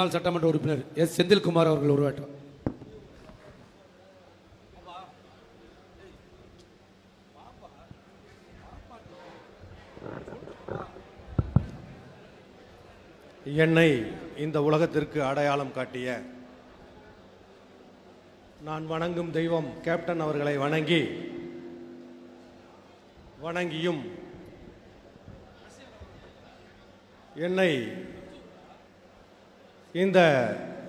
முன்னாள் சட்டமன்ற உறுப்பினர் எஸ். செந்தில்குமார் அவர்கள் உருவாட்டம். என்னை இந்த உலகத்திற்கு அடையாளம் காட்டிய நான் வணங்கும் தெய்வம் கேப்டன் அவர்களை வணங்கி வணங்கியும் என்னை இந்த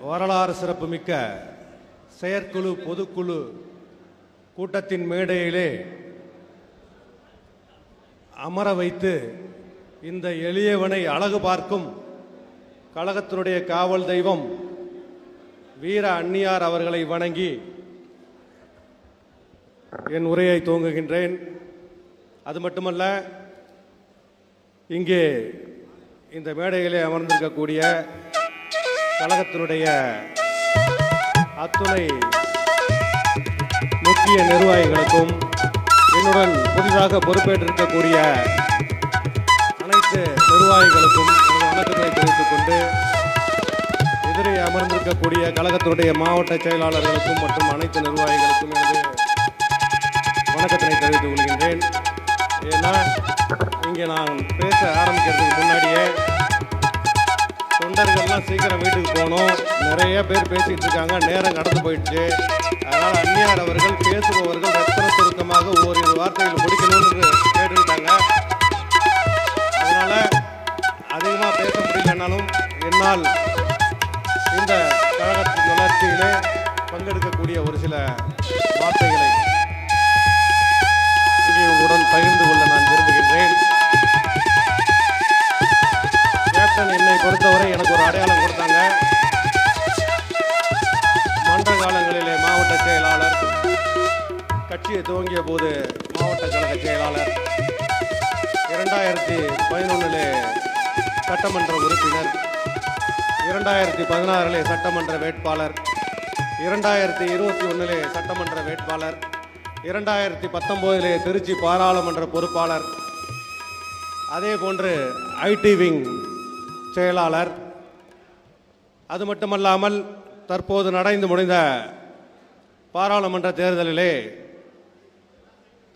வரலாறு சிறப்புமிக்க செயற்குழு பொதுக்குழு கூட்டத்தின் மேடையிலே அமர வைத்து இந்த எளியவனை அழகு பார்க்கும் கழகத்தினுடைய காவல் தெய்வம் வீர அன்னியார் அவர்களை வணங்கி என் உரையை துவங்குகின்றேன். அது மட்டுமல்ல இங்கே இந்த மேடையிலே அமர்ந்திருக்கக்கூடிய கழகத்தினுடைய அத்துணை முக்கிய நிர்வாகிகளுக்கும் என்னுடன் புதிதாக பொறுப்பேற்றிருக்கக்கூடிய அனைத்து நிர்வாகிகளுக்கும் வணக்கத்தை தெரிவித்துக் கொண்டு எதிரே அமர்ந்திருக்கக்கூடிய கழகத்தினுடைய மாவட்ட செயலாளர்களுக்கும் மற்றும் அனைத்து நிர்வாகிகளுக்கும் எனது வணக்கத்தினை தெரிவித்துக் கொள்கின்றேன். ஏன்னா இங்கே நான் பேச ஆரம்பிக்கிறதுக்கு முன்னாடியே தொண்டர்கள்லாம் சீக்கிரம் வீட்டுக்கு போகணும். நிறைய பேர் பேசிகிட்டு இருக்காங்க. நேரம் கடந்து போயிடுச்சு. அதனால் அந்நியார் அவர்கள் பேசுபவர்கள் ரத்தன சுருக்கமாக ஓரிரு வார்த்தைகள் முடிக்கணும்னு கேட்டுக்கிட்டாங்க. அதனால் அதிகமாக பேச முடியலனாலும் என்னால் இந்த கழகத்தின் வளர்ச்சியிலே பங்கெடுக்கக்கூடிய ஒரு சில வார்த்தைகளை இங்கே உங்களுடன் பகிர்ந்து கொள்ள நான் விரும்புகிறேன் செயலாளர். கட்சியை துவங்கிய போது மாவட்ட கழக செயலாளர். இரண்டாயிரத்தி பதினொன்றிலே சட்டமன்ற உறுப்பினர். இரண்டாயிரத்தி பதினாறிலே சட்டமன்ற வேட்பாளர். இரண்டாயிரத்தி இருபத்தி ஒன்றிலே சட்டமன்ற வேட்பாளர். இரண்டாயிரத்தி பத்தொம்போதிலே திருச்சி பாராளுமன்ற பொறுப்பாளர். அதே போன்று ஐடி விங் செயலாளர். அது மட்டுமல்லாமல் தற்போது நடந்து முடிந்த பாராளுமன்ற தேர்தலிலே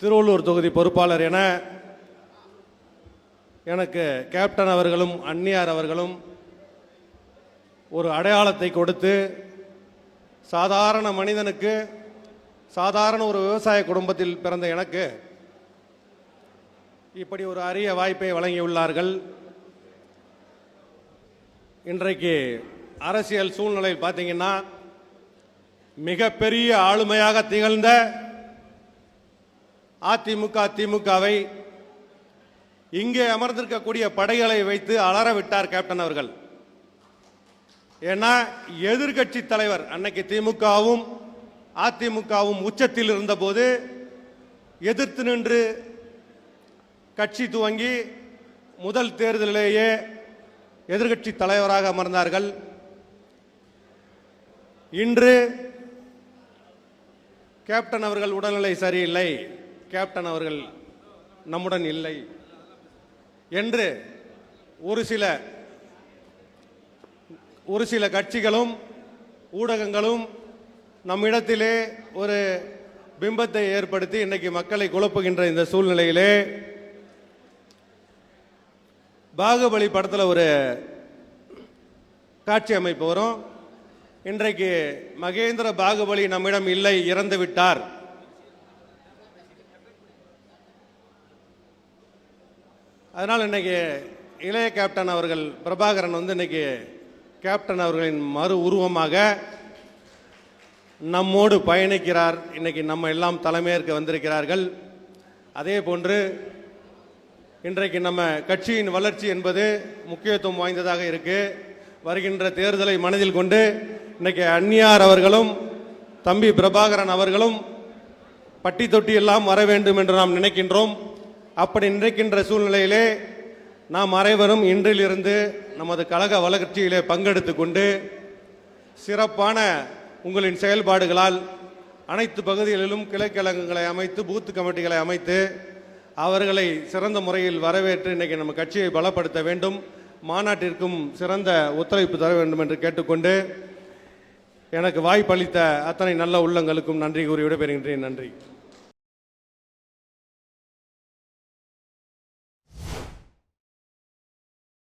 திருவள்ளூர் தொகுதி பொறுப்பாளர் என எனக்கு கேப்டன் அவர்களும் அந்நியார் அவர்களும் ஒரு அடையாளத்தை கொடுத்து சாதாரண மனிதனுக்கு சாதாரண ஒரு விவசாய குடும்பத்தில் பிறந்த எனக்கு இப்படி ஒரு அரிய வாய்ப்பை வழங்கியுள்ளார்கள். இன்றைக்கு அரசியல் சூழ்நிலையில் பார்த்தீங்கன்னா மிகப்பெரிய ஆளுமையாக திகழ்ந்த அதிமுக திமுகவை இங்கே அமர்ந்திருக்கக்கூடிய படைகளை வைத்து அலற விட்டார் கேப்டன் அவர்கள். ஏன்னா எதிர்கட்சி தலைவர் அன்னைக்கு திமுகவும் அதிமுகவும் உச்சத்தில் இருந்தபோது எதிர்த்து நின்று கட்சி துவங்கி முதல் தேர்தலிலேயே எதிர்கட்சி தலைவராக அமர்ந்தார்கள். இன்று கேப்டன் அவர்கள் உடல்நிலை சரியில்லை. கேப்டன் அவர்கள் நம்முடன் இல்லை. என்று ஒரு சில ஒரு சில கட்சிகளும் ஊடகங்களும் நம்மிடத்திலே ஒரு பிம்பத்தை ஏற்படுத்தி இன்னைக்கு மக்களை குழப்புகின்ற இந்த சூழ்நிலையிலே பாகுபலி படத்தில் ஒரு காட்சி அமைப்பு வரும். இன்றைக்கு மகேந்திர பாகுபலி நம்மிடம் இல்லை இறந்து விட்டார். அதனால் இன்னைக்கு இளைய கேப்டன் அவர்கள் பிரபாகரன் வந்து இன்னைக்கு கேப்டன் அவர்களின் மறு உருவமாக நம்மோடு பயணிக்கிறார். இன்னைக்கு நம்ம எல்லாம் தலைமையேற்க வந்திருக்கிறார்கள். அதே போன்று இன்றைக்கு நம்ம கட்சியின் வளர்ச்சி என்பது முக்கியத்துவம் வாய்ந்ததாக இருக்குது வருகின்ற தேர்தலை மனதில் கொண்டு இன்னைக்கு அந்நியார் அவர்களும் தம்பி பிரபாகரன் அவர்களும் பட்டி தொட்டி எல்லாம் வர வேண்டும் என்று நாம் நினைக்கின்றோம். அப்படி நினைக்கின்ற சூழ்நிலையிலே நாம் அனைவரும் இன்றிலிருந்து நமது கழக வளர்ச்சியிலே பங்கெடுத்து கொண்டு சிறப்பான உங்களின் செயல்பாடுகளால் அனைத்து பகுதிகளிலும் கிளைக்கழகங்களை அமைத்து பூத்து கமிட்டிகளை அமைத்து அவர்களை சிறந்த முறையில் வரவேற்று இன்னைக்கு நம்ம கட்சியை பலப்படுத்த வேண்டும். மாநாட்டிற்கும் சிறந்த ஒத்துழைப்பு தர வேண்டும் என்று கேட்டுக்கொண்டு எனக்கு வாய்ப்பளித்த அத்தனை நல்ல உள்ளங்களுக்கும் நன்றி கூறி விடைபெறுகின்றேன். நன்றி.